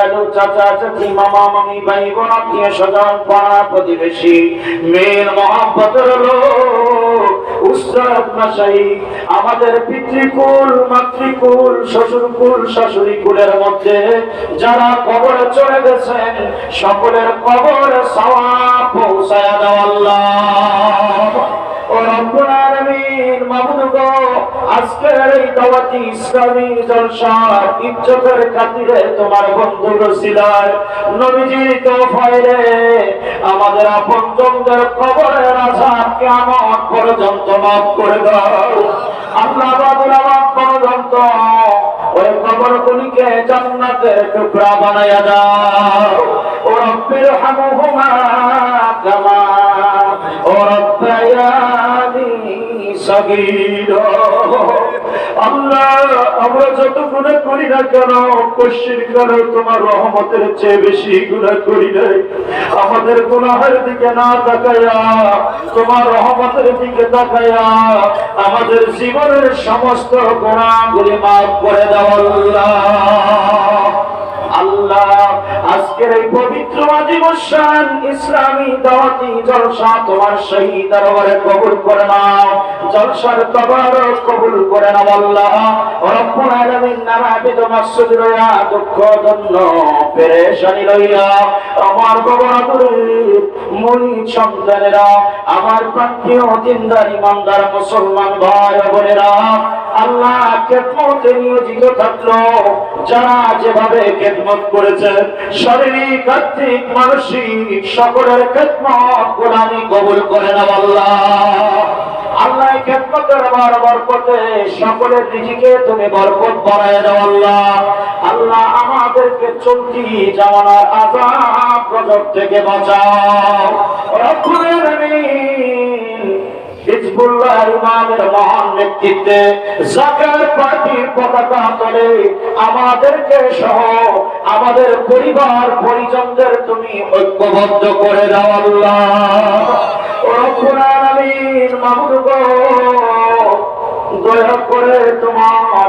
কালু চাচা চাচি মামা, মামি, ভাই, বোন, আত্মীয় স্বজন, পাড়া প্রতিবেশী, মেয়ের আমাদের পিতৃকুল, মাতৃকুল, শ্বশুরকুল শাশুড়ি কুলের মধ্যে যারা কবরে চলে গেছেন, সকলের কবর সওয়াব আজকের এই দাওয়াতি ইসলামী জলসা ইজ্জতের খাতিরে তোমার বন্ধু রসিলায় নবীজি তোফাইলে আমাদের আপনজনদের কবরের আজাব কিয়ামত পর্যন্ত মাফ করে দাও। আল্লাহ বাবুল আমার পর্যন্ত ওই কবরগুলিকে জান্নাতের টুকরা বানাইয়া দাও। ও রব্বির হামহুমা কামা, ও রব্বায়ানি সগীরা আমরা যত গুণা করি না কেন কশির কেন তোমার রহমতের চেয়ে বেশি গুণা করি নাই। আমাদের গুনাহের দিকে না তাকাইয়া তোমার রহমতের দিকে তাকাইয়া আমাদের জীবনের সমস্ত গুণাগুলি মাফ করে দাও আজকের এই পবিত্র আদিবসান ইসলামী দাওয়াতি জলসা তোমার সেই দরবারে কবুল করে নাও। জলসার কবর কবুল করে না আল্লাহ। রব্বুল আলামিন নামাবিদ মাসুদ রয়া দুঃখ দন্ন পেরেশানি লইয়া আমার গবরাতুর মুনি সন্তানেরা, আমার প্রান্তীয় দিনদার ইমানদার মুসলমান ভাই বোনেরা, আল্লাহ খেদমতে নিয়োজিত থাকল। যারা যেভাবে খেদমত করেছেন, শারীরিক, আর্থিক, মানসিক, সকলের খেদমত গোলামি কবুল করে না আল্লাহ। আল্লাহ খেদমতের বার বরকতে সকলের নিজেকে তুমি বরকত বাড়ায় দাও আল্লাহ। আল্লাহ আমাদেরকে চলতি জামানার আজাব গজব থেকে বাঁচাও। সহ আমাদের পরিবার, পরিজনদের তুমি ঐক্যবদ্ধ করে দাও আল্লাহ। রব্বুল আলামিন মাহমুদ গো, দয়া করে তোমার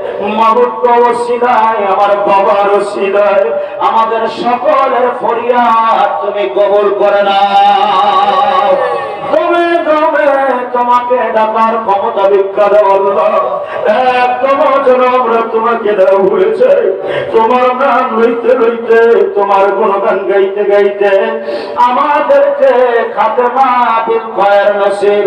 আমার বাবার আমাদের সকলের ফরিয়াদ তুমি কবুল করে না তোমাকে ডাকার ক্ষমতা বিখ্যাত তোমাকে দেওয়া হয়েছে। তোমার নাম লইতে লইতে তোমার গুণগান গাইতে গাইতে আমাদেরকে খাতে মা বিল খয়ের নসিব